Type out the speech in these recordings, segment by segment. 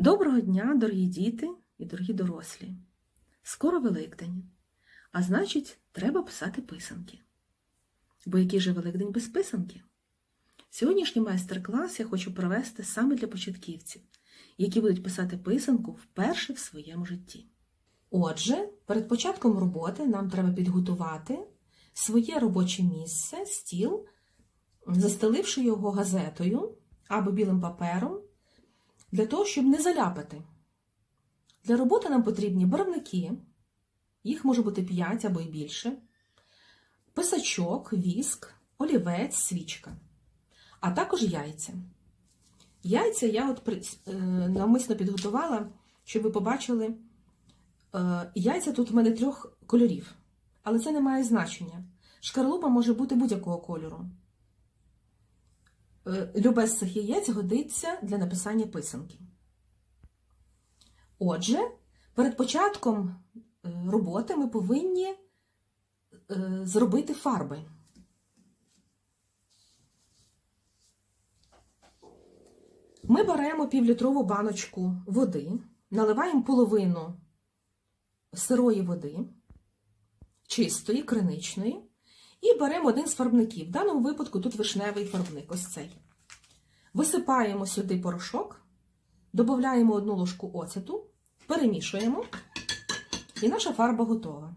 Доброго дня, дорогі діти і дорогі дорослі. Скоро Великдень, а значить, треба писати писанки. Бо який же Великдень без писанки? Сьогоднішній майстер-клас я хочу провести саме для початківців, які будуть писати писанку вперше в своєму житті. Отже, перед початком роботи нам треба підготувати своє робоче місце, стіл, застеливши його газетою або білим папером для того, щоб не заляпати. Для роботи нам потрібні барвники, їх може бути 5 або й більше, писачок, віск, олівець, свічка, а також яйця. Яйця я от е, навмисно підготувала, щоб ви побачили. Е, Яйця тут в мене трьох кольорів, але це не має значення. Шкарлупа може бути будь-якого кольору. Е, Любе яєць годиться для написання писанки. Отже, перед початком е, роботи ми повинні е, зробити фарби. Ми беремо півлітрову баночку води, наливаємо половину сирої води, чистої, криничної, і беремо один з фарбників. В даному випадку тут вишневий фарбник, ось цей. Висипаємо сюди порошок, додаємо одну ложку оцету, перемішуємо, і наша фарба готова.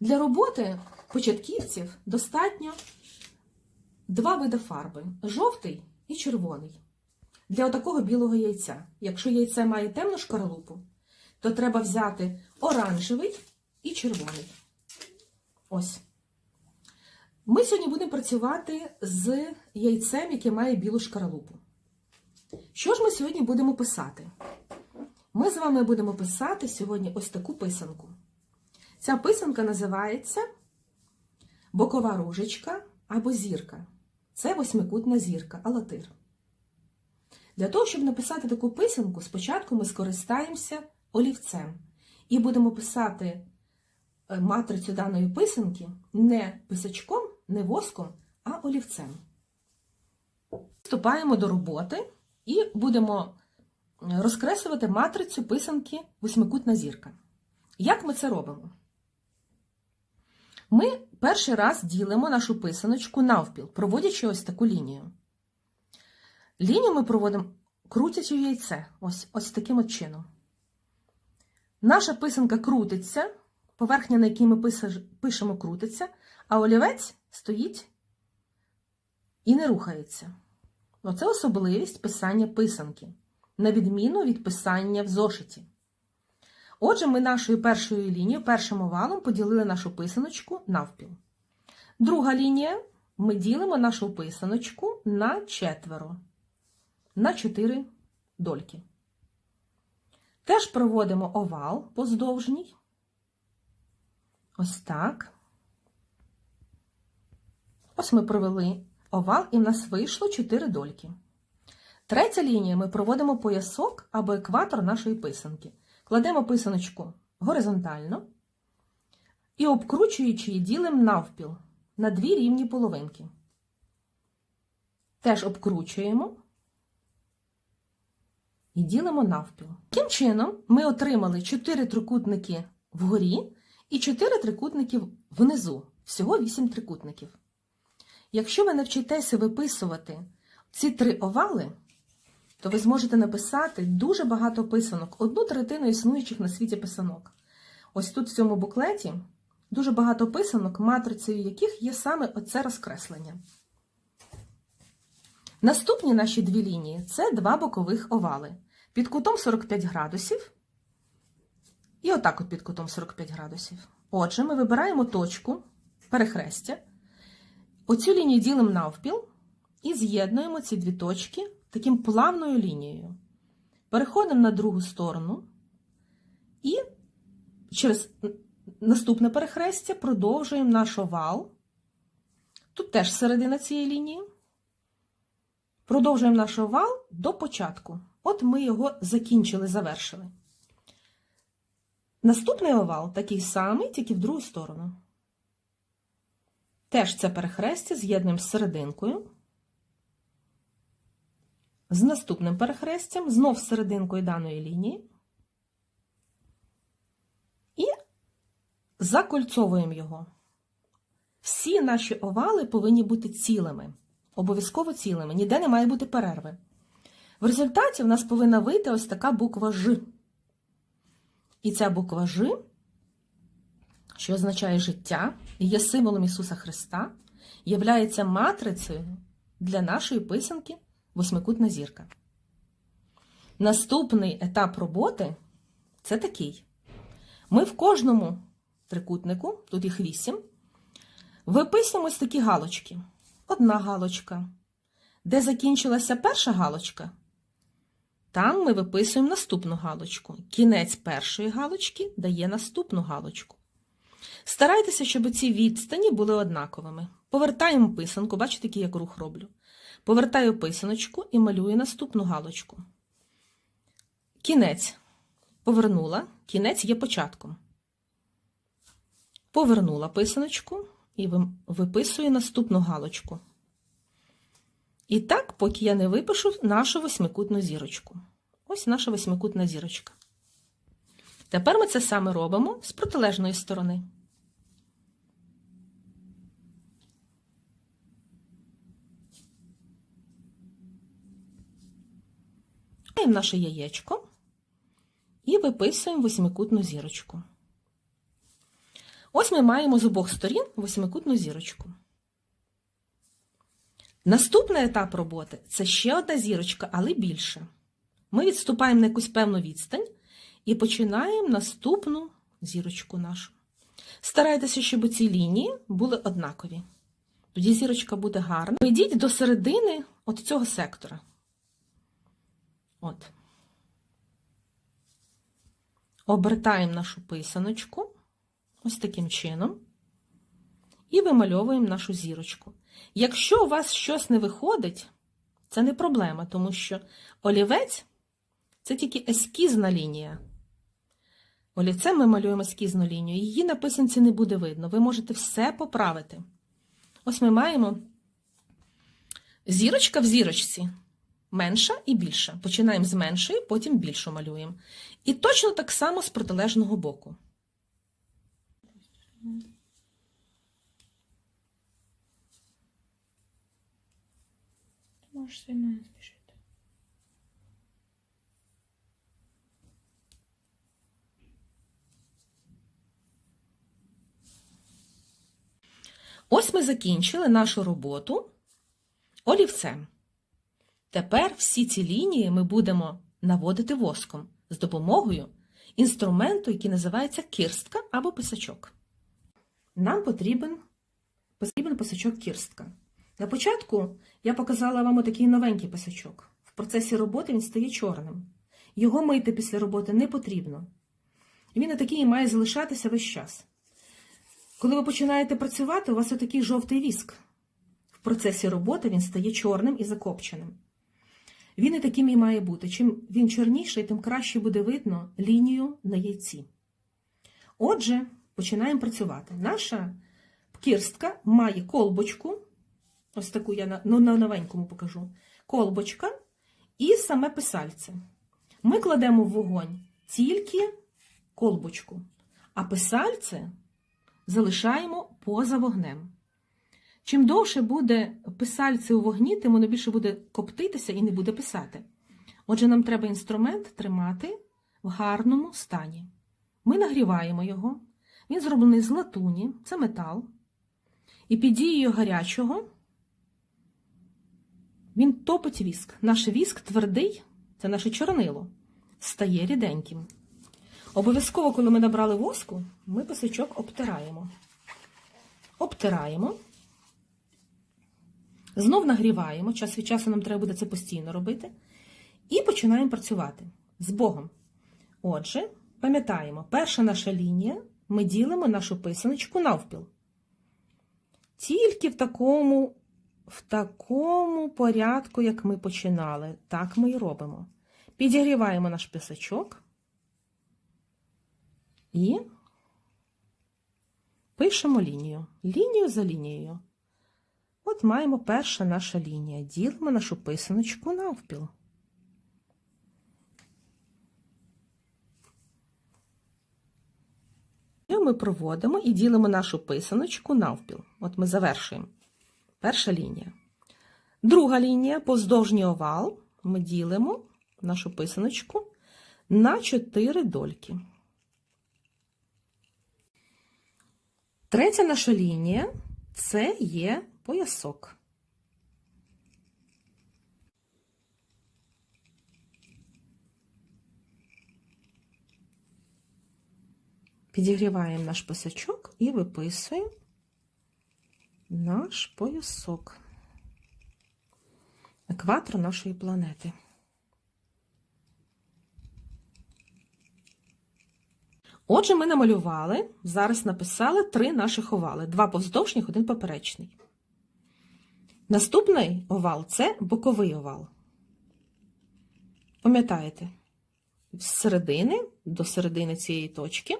Для роботи початківців достатньо два види фарби жовтий і червоний. Для отакого білого яйця. Якщо яйце має темну шкарлупу, то треба взяти оранжевий і червоний. Ось. Ми сьогодні будемо працювати з яйцем, яке має білу шкаралупу. Що ж ми сьогодні будемо писати? Ми з вами будемо писати сьогодні ось таку писанку. Ця писанка називається бокова ружечка або зірка. Це восьмикутна зірка, алатир. Для того, щоб написати таку писанку, спочатку ми скористаємося олівцем і будемо писати е, матрицю даної писанки не писачком, не воском, а олівцем. Вступаємо до роботи і будемо розкреслювати матрицю писанки восьмикутна зірка. Як ми це робимо? Ми перший раз ділимо нашу писаночку навпіл, проводячи ось таку лінію. Лінію ми проводимо, крутячи яйце, ось, ось таким от чином. Наша писанка крутиться, поверхня, на якій ми пишемо, крутиться, а олівець стоїть і не рухається. Оце особливість писання писанки, на відміну від писання в зошиті. Отже, ми нашою першою лінією, першим овалом поділили нашу писаночку навпіл. Друга лінія ми ділимо нашу писаночку на четверо, на чотири дольки. Теж проводимо овал поздовжній. Ось так. Ось ми провели овал, і в нас вийшло 4 дольки. Третя лінія ми проводимо поясок або екватор нашої писанки. Кладемо писаночку горизонтально і, обкручуючи її, ділимо навпіл на дві рівні половинки. Теж обкручуємо і ділимо навпіл. Таким чином, ми отримали 4 трикутники вгорі і 4 трикутники внизу. Всього 8 трикутників. Якщо ви навчитеся виписувати ці три овали, то ви зможете написати дуже багато писанок, одну третину існуючих на світі писанок. Ось тут в цьому буклеті дуже багато писанок, матрицею яких є саме оце розкреслення. Наступні наші дві лінії це два бокових овали. Під кутом 45 градусів і отак от під кутом 45 градусів. Отже, ми вибираємо точку перехрестя. Оцю лінію ділимо навпіл і з'єднуємо ці дві точки таким плавною лінією. Переходимо на другу сторону і через наступне перехрестя продовжуємо наш овал. Тут теж середина цієї лінії. Продовжуємо наш овал до початку. От ми його закінчили, завершили. Наступний овал такий самий, тільки в другу сторону. Теж це перехрестя з'єднуємо з серединкою. з наступним перехрестям, знов з серединкою даної лінії. І закольцовуємо його. Всі наші овали повинні бути цілими, обов'язково цілими, ніде не має бути перерви. В результаті в нас повинна вийти ось така буква Ж. І ця буква Ж, що означає життя, є символом Ісуса Христа, являється матрицею для нашої писанки восьмикутна зірка. Наступний етап роботи це такий. Ми в кожному трикутнику, тут їх вісім, виписуємо ось такі галочки. Одна галочка. Де закінчилася перша галочка, там ми виписуємо наступну галочку. Кінець першої галочки дає наступну галочку. Старайтеся, щоб ці відстані були однаковими. Повертаємо писанку, бачите, який я рух роблю. Повертаю писаночку і малюю наступну галочку. Кінець. Повернула. Кінець є початком. Повернула писаночку і виписую наступну галочку. І так, поки я не випишу нашу восьмикутну зірочку. Ось наша восьмикутна зірочка. Тепер ми це саме робимо з протилежної сторони. Маємо наше яєчко і виписуємо восьмикутну зірочку. Ось ми маємо з обох сторін восьмикутну зірочку. Наступний етап роботи це ще одна зірочка, але більше. Ми відступаємо на якусь певну відстань і починаємо наступну зірочку нашу. Старайтеся, щоб ці лінії були однакові. Тоді зірочка буде гарна. Йдіть до середини от цього сектора. От. Обертаємо нашу писаночку ось таким чином. І вимальовуємо нашу зірочку. Якщо у вас щось не виходить, це не проблема, тому що олівець це тільки ескізна лінія. Олівцем ми малюємо ескізну лінію, її на писанці не буде видно. Ви можете все поправити. Ось ми маємо зірочка в зірочці. Менша і більша. Починаємо з меншої, потім більшу малюємо. І точно так само з протилежного боку. Можеш не спішити. Ось ми закінчили нашу роботу олівцем. Тепер всі ці лінії ми будемо наводити воском з допомогою інструменту, який називається кірстка або писачок. Нам потрібен, потрібен писачок кірстка. На початку я показала вам отакий новенький писачок. В процесі роботи він стає чорним. Його мити після роботи не потрібно. Він і такий має залишатися весь час. Коли ви починаєте працювати, у вас отакий жовтий віск. В процесі роботи він стає чорним і закопченим. Він і таким і має бути. Чим він чорніший, тим краще буде видно лінію на яйці. Отже, починаємо працювати. Наша кірстка має колбочку, ось таку я на, ну, на новенькому покажу, колбочка і саме писальце. Ми кладемо в вогонь тільки колбочку, а писальце залишаємо поза вогнем. Чим довше буде писальце у вогні, тим воно більше буде коптитися і не буде писати. Отже, нам треба інструмент тримати в гарному стані. Ми нагріваємо його, він зроблений з латуні, це метал. І під дією гарячого він топить віск. Наш віск твердий, це наше чорнило, стає ріденьким. Обов'язково, коли ми набрали воску, ми писачок обтираємо. Обтираємо. Знов нагріваємо, час від часу нам треба буде це постійно робити. І починаємо працювати з Богом. Отже, пам'ятаємо, перша наша лінія ми ділимо нашу писаночку навпіл. Тільки в такому, в такому порядку, як ми починали, так ми і робимо. Підігріваємо наш писачок і пишемо лінію. Лінію за лінією. От маємо перша наша лінія. Ділимо нашу писаночку навпіл. І ми проводимо і ділимо нашу писаночку навпіл. От ми завершуємо. Перша лінія. Друга лінія поздовжній овал ми ділимо нашу писаночку на 4 дольки. Третя наша лінія це є поясок. Підігріваємо наш писачок і виписуємо наш поясок. Екватор нашої планети. Отже, ми намалювали, зараз написали три наших овали: два повздовжніх, один поперечний. Наступний овал це боковий овал. Пам'ятаєте, з середини до середини цієї точки,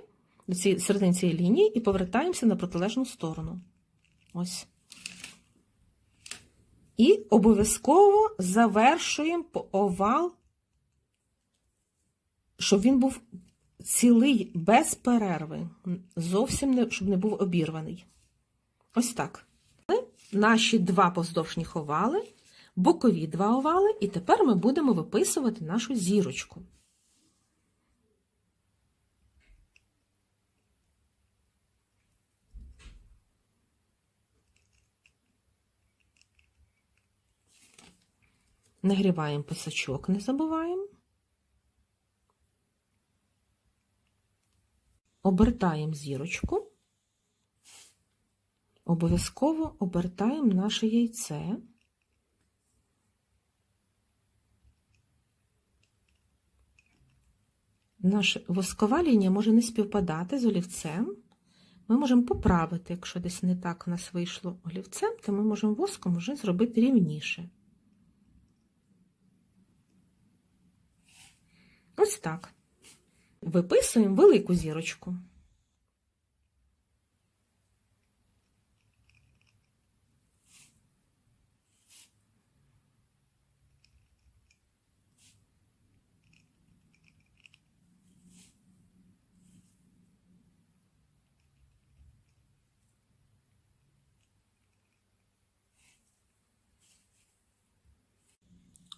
до цієї середини цієї лінії, і повертаємося на протилежну сторону. Ось. І обов'язково завершуємо овал, щоб він був цілий без перерви, зовсім не, щоб не був обірваний. Ось так. Наші два повздовжніх овали, бокові два овали, і тепер ми будемо виписувати нашу зірочку. Нагріваємо писачок, не забуваємо. Обертаємо зірочку. Обов'язково обертаємо наше яйце. Наша воскова лінія може не співпадати з олівцем. Ми можемо поправити, якщо десь не так у нас вийшло олівцем, то ми можемо воском вже зробити рівніше. Ось так. Виписуємо велику зірочку.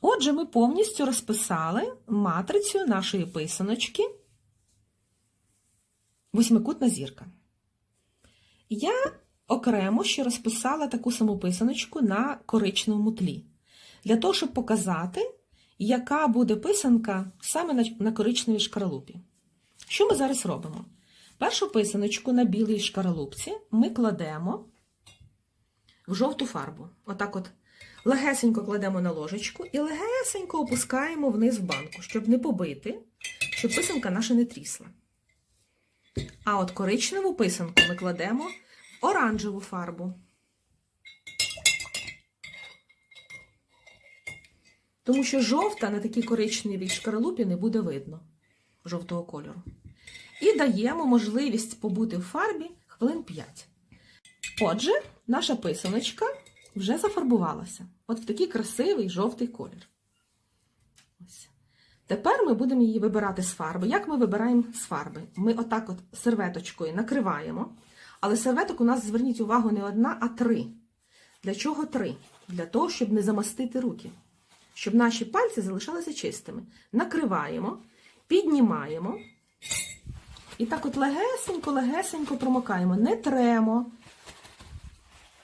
Отже, ми повністю розписали матрицю нашої писаночки восьмикутна зірка. Я окремо ще розписала таку саму писаночку на коричневому тлі, для того, щоб показати, яка буде писанка саме на, на коричневій шкаралупі. Що ми зараз робимо? Першу писаночку на білій шкаралупці ми кладемо в жовту фарбу. Отак от легесенько кладемо на ложечку і легесенько опускаємо вниз в банку, щоб не побити, щоб писанка наша не трісла. А от коричневу писанку ми кладемо в оранжеву фарбу. Тому що жовта на такій коричневій шкаралупі не буде видно жовтого кольору. І даємо можливість побути в фарбі хвилин 5. Отже, наша писаночка вже зафарбувалася. От в такий красивий жовтий колір. Ось. Тепер ми будемо її вибирати з фарби. Як ми вибираємо з фарби? Ми отак от серветочкою накриваємо. Але серветок у нас, зверніть увагу, не одна, а три. Для чого три? Для того, щоб не замастити руки. Щоб наші пальці залишалися чистими. Накриваємо, піднімаємо. І так от легесенько-легесенько промокаємо. Не тремо.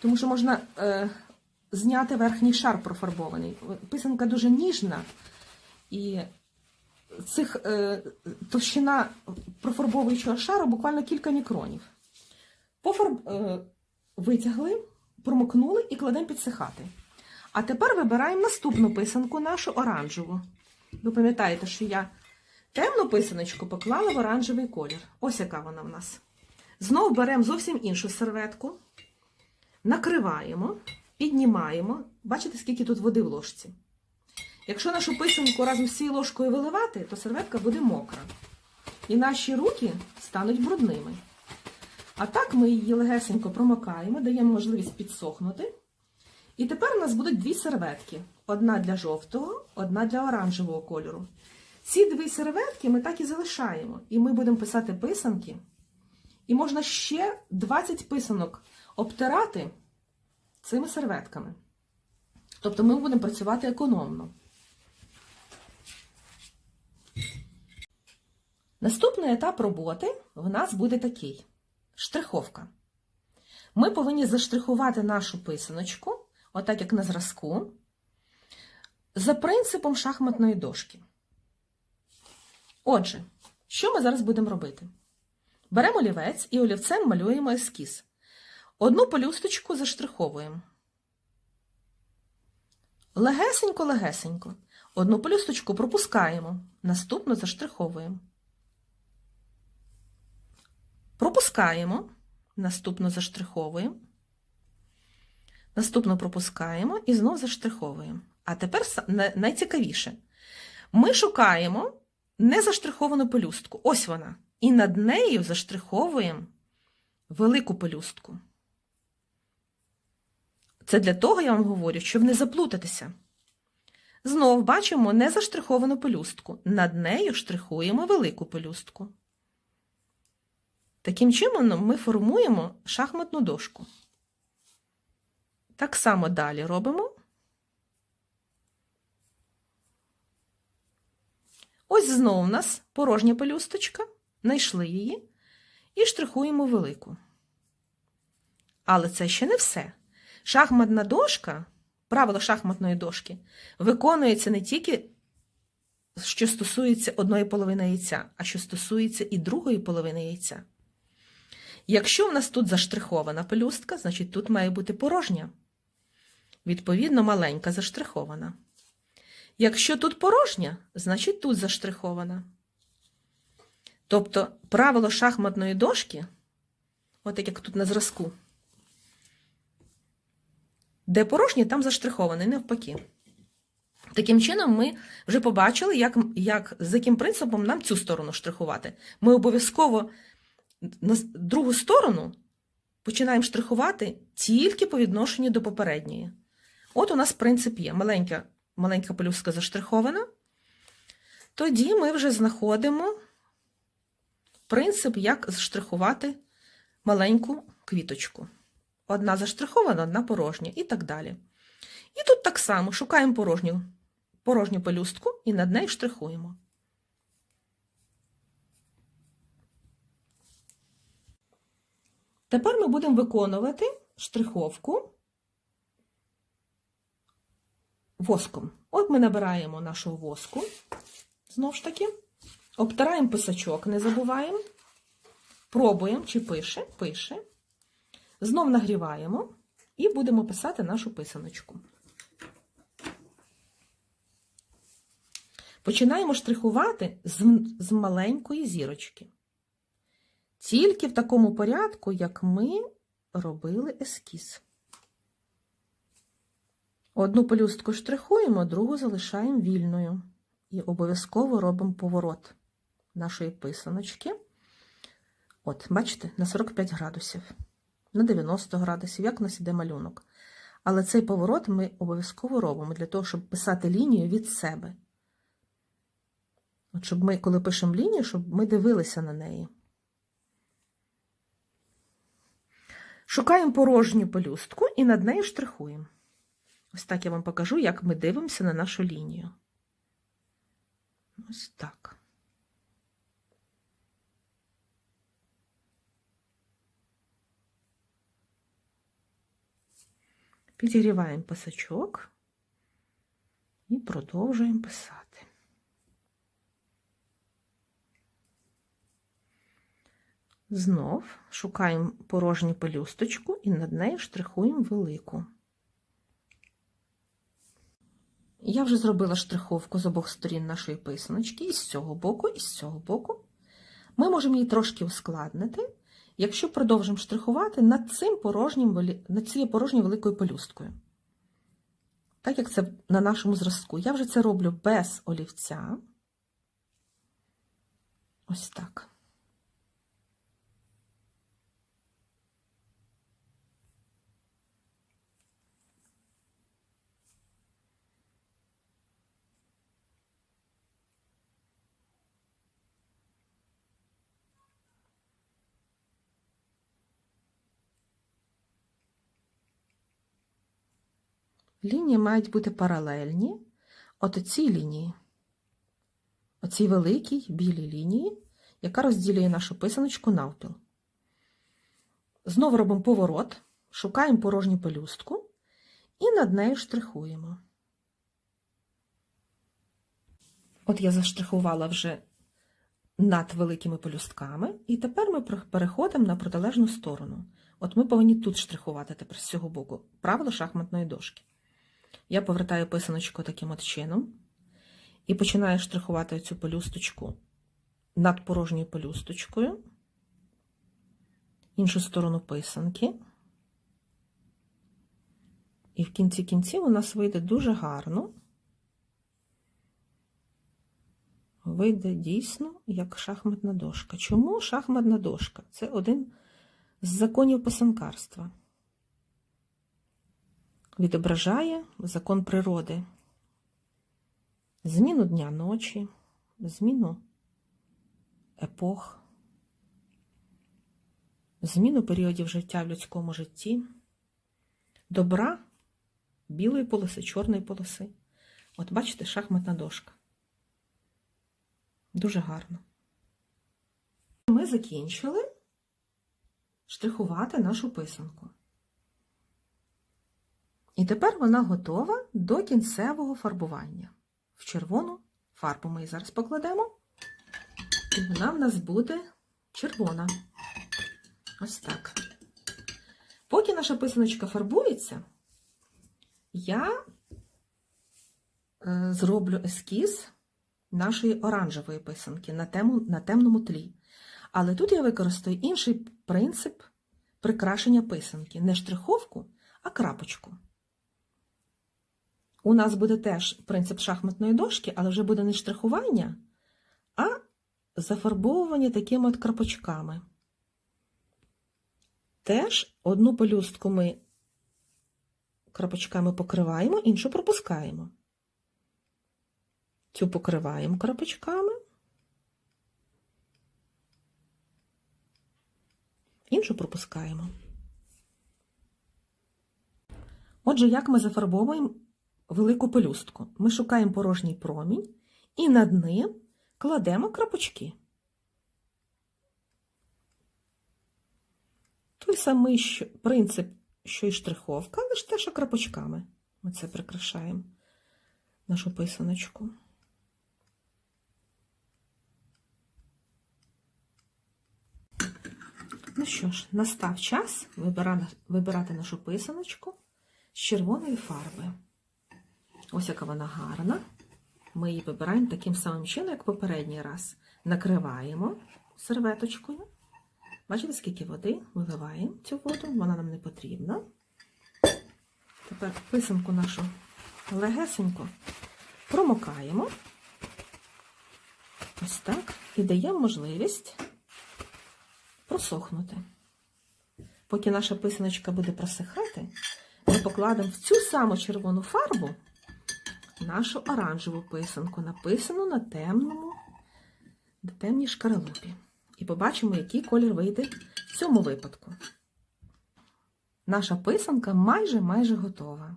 Тому що можна е, зняти верхній шар профарбований. Писанка дуже ніжна. І цих е, товщина профарбовуючого шару буквально кілька мікронів. Пофарб е, витягли, промокнули і кладемо підсихати. А тепер вибираємо наступну писанку, нашу оранжеву. Ви пам'ятаєте, що я темну писаночку поклала в оранжевий колір. Ось яка вона в нас. Знову беремо зовсім іншу серветку, накриваємо, піднімаємо. Бачите, скільки тут води в ложці. Якщо нашу писанку разом з цією ложкою виливати, то серветка буде мокра. І наші руки стануть брудними. А так ми її легесенько промокаємо, даємо можливість підсохнути. І тепер у нас будуть дві серветки: одна для жовтого, одна для оранжевого кольору. Ці дві серветки ми так і залишаємо. І ми будемо писати писанки І можна ще 20 писанок обтирати цими серветками. Тобто ми будемо працювати економно. Наступний етап роботи в нас буде такий: штриховка. Ми повинні заштрихувати нашу писаночку, отак як на зразку, за принципом шахматної дошки. Отже, що ми зараз будемо робити? Беремо олівець і олівцем малюємо ескіз. Одну пелюсточку заштриховуємо. Легесенько-легесенько. Одну пелюсточку пропускаємо, наступну заштриховуємо. Пропускаємо, наступну заштриховуємо. Наступну пропускаємо і знов заштриховуємо. А тепер найцікавіше. Ми шукаємо незаштриховану пелюстку. Ось вона. І над нею заштриховуємо велику пелюстку. Це для того, я вам говорю, щоб не заплутатися. Знов бачимо незаштриховану пелюстку. Над нею штрихуємо велику пелюстку. Таким чином ми формуємо шахматну дошку. Так само далі робимо. Ось знову у нас порожня пелюсточка, знайшли її і штрихуємо велику. Але це ще не все. Шахматна дошка, правило шахматної дошки, виконується не тільки, що стосується одної половини яйця, а що стосується і другої половини яйця. Якщо в нас тут заштрихована пелюстка, значить тут має бути порожня. Відповідно, маленька заштрихована. Якщо тут порожня, значить тут заштрихована. Тобто правило шахматної дошки, от як тут на зразку, де порожнє, там заштрихований, навпаки. Таким чином, ми вже побачили, як, як, з яким принципом нам цю сторону штрихувати. Ми обов'язково на другу сторону починаємо штрихувати тільки по відношенню до попередньої. От у нас принцип є. Маленька, маленька пелюстка заштрихована. Тоді ми вже знаходимо принцип, як заштрихувати маленьку квіточку. Одна заштрихована, одна порожня і так далі. І тут так само шукаємо порожню, порожню пелюстку і над нею штрихуємо. Тепер ми будемо виконувати штриховку воском. От ми набираємо нашу воску, знову ж таки, обтираємо писачок, не забуваємо, пробуємо, чи пише, пише. Знов нагріваємо і будемо писати нашу писаночку. Починаємо штрихувати з, з маленької зірочки. Тільки в такому порядку, як ми робили ескіз. Одну пелюстку штрихуємо, другу залишаємо вільною. І обов'язково робимо поворот нашої писаночки. От, бачите, на 45 градусів, на 90 градусів, як у нас іде малюнок. Але цей поворот ми обов'язково робимо для того, щоб писати лінію від себе. От щоб ми, коли пишемо лінію, щоб ми дивилися на неї. Шукаємо порожню пелюстку і над нею штрихуємо. Ось так я вам покажу, як ми дивимося на нашу лінію. Ось так. Підігріваємо писачок і продовжуємо писати. Знов шукаємо порожню пелюсточку і над нею штрихуємо велику. Я вже зробила штриховку з обох сторін нашої писаночки, і з цього боку, і з цього боку. Ми можемо її трошки ускладнити, якщо продовжимо штрихувати над цим порожнім, над цією порожньою великою пелюсткою. Так як це на нашому зразку. Я вже це роблю без олівця. Ось так. Лінії мають бути паралельні от цій лінії, оцій великій білій лінії, яка розділює нашу писаночку навпіл. Знову робимо поворот, шукаємо порожню пелюстку і над нею штрихуємо. От я заштрихувала вже над великими пелюстками, і тепер ми переходимо на протилежну сторону. От ми повинні тут штрихувати тепер з цього боку, правило шахматної дошки. Я повертаю писаночку таким от чином і починаю штрихувати цю пелюсточку над порожньою пелюсточкою, іншу сторону писанки. І в кінці кінців у нас вийде дуже гарно. Вийде дійсно як шахматна дошка. Чому шахматна дошка? Це один з законів писанкарства. Відображає закон природи, зміну дня ночі, зміну епох, зміну періодів життя в людському житті, добра білої полоси, чорної полоси. От бачите, шахматна дошка. Дуже гарно. Ми закінчили штрихувати нашу писанку. І тепер вона готова до кінцевого фарбування. В червону фарбу ми її зараз покладемо, і вона в нас буде червона. Ось так. Поки наша писаночка фарбується, я е, зроблю ескіз нашої оранжевої писанки на, тему, на темному тлі. Але тут я використаю інший принцип прикрашення писанки. Не штриховку, а крапочку. У нас буде теж принцип шахматної дошки, але вже буде не штрихування, а зафарбовування такими от крапочками. Теж одну пелюстку ми крапочками покриваємо, іншу пропускаємо. Цю покриваємо крапочками, іншу пропускаємо. Отже, як ми зафарбовуємо велику пелюстку? Ми шукаємо порожній промінь і над ним кладемо крапочки. Той самий що, принцип, що і штриховка, але ж теж крапочками. Ми це прикрашаємо нашу писаночку. Ну що ж, настав час вибирати нашу писаночку з червоної фарби. Ось яка вона гарна. Ми її вибираємо таким самим чином, як попередній раз. Накриваємо серветочкою. Бачите, скільки води виливаємо цю воду, вона нам не потрібна. Тепер писанку нашу легесенько промокаємо. Ось так. І даємо можливість просохнути. Поки наша писаночка буде просихати, ми покладемо в цю саму червону фарбу нашу оранжеву писанку, написану на темному, на темній шкаралупі. І побачимо, який колір вийде в цьому випадку. Наша писанка майже-майже готова.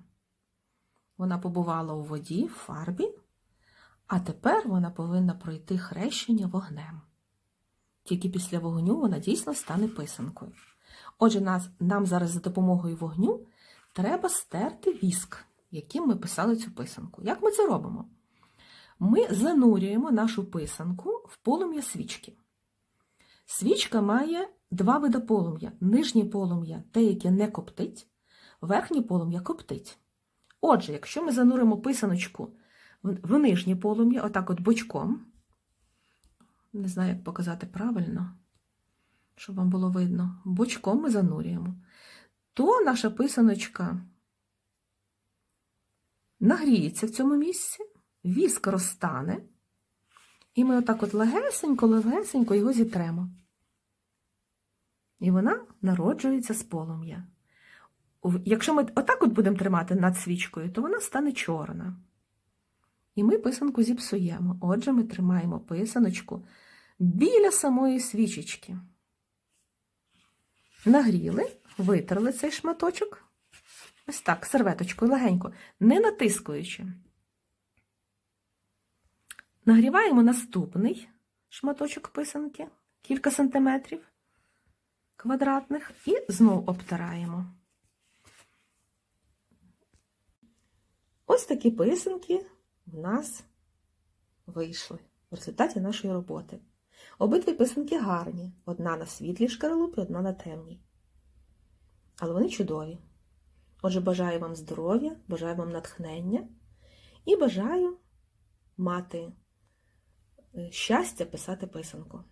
Вона побувала у воді, в фарбі, а тепер вона повинна пройти хрещення вогнем. Тільки після вогню вона дійсно стане писанкою. Отже, нас, нам зараз за допомогою вогню треба стерти віск, яким ми писали цю писанку. Як ми це робимо? Ми занурюємо нашу писанку в полум'я свічки. Свічка має два види полум'я: нижнє полум'я те, яке не коптить, верхнє полум'я коптить. Отже, якщо ми зануримо писаночку в нижнє полум'я, отак от бочком, не знаю, як показати правильно, щоб вам було видно, бочком ми занурюємо, то наша писаночка нагріється в цьому місці, віск розтане, і ми отак от легесенько-легесенько його зітремо. І вона народжується з полум'я. Якщо ми отак от будемо тримати над свічкою, то вона стане чорна. І ми писанку зіпсуємо. Отже, ми тримаємо писаночку біля самої свічечки. Нагріли, витерли цей шматочок Ось так, серветочкою легенько, не натискуючи. Нагріваємо наступний шматочок писанки, кілька сантиметрів квадратних, і знову обтираємо. Ось такі писанки в нас вийшли в результаті нашої роботи. Обидві писанки гарні, одна на світлій шкаралупі, одна на темній. Але вони чудові. Отже, бажаю вам здоров'я, бажаю вам натхнення і бажаю мати е, щастя писати писанку.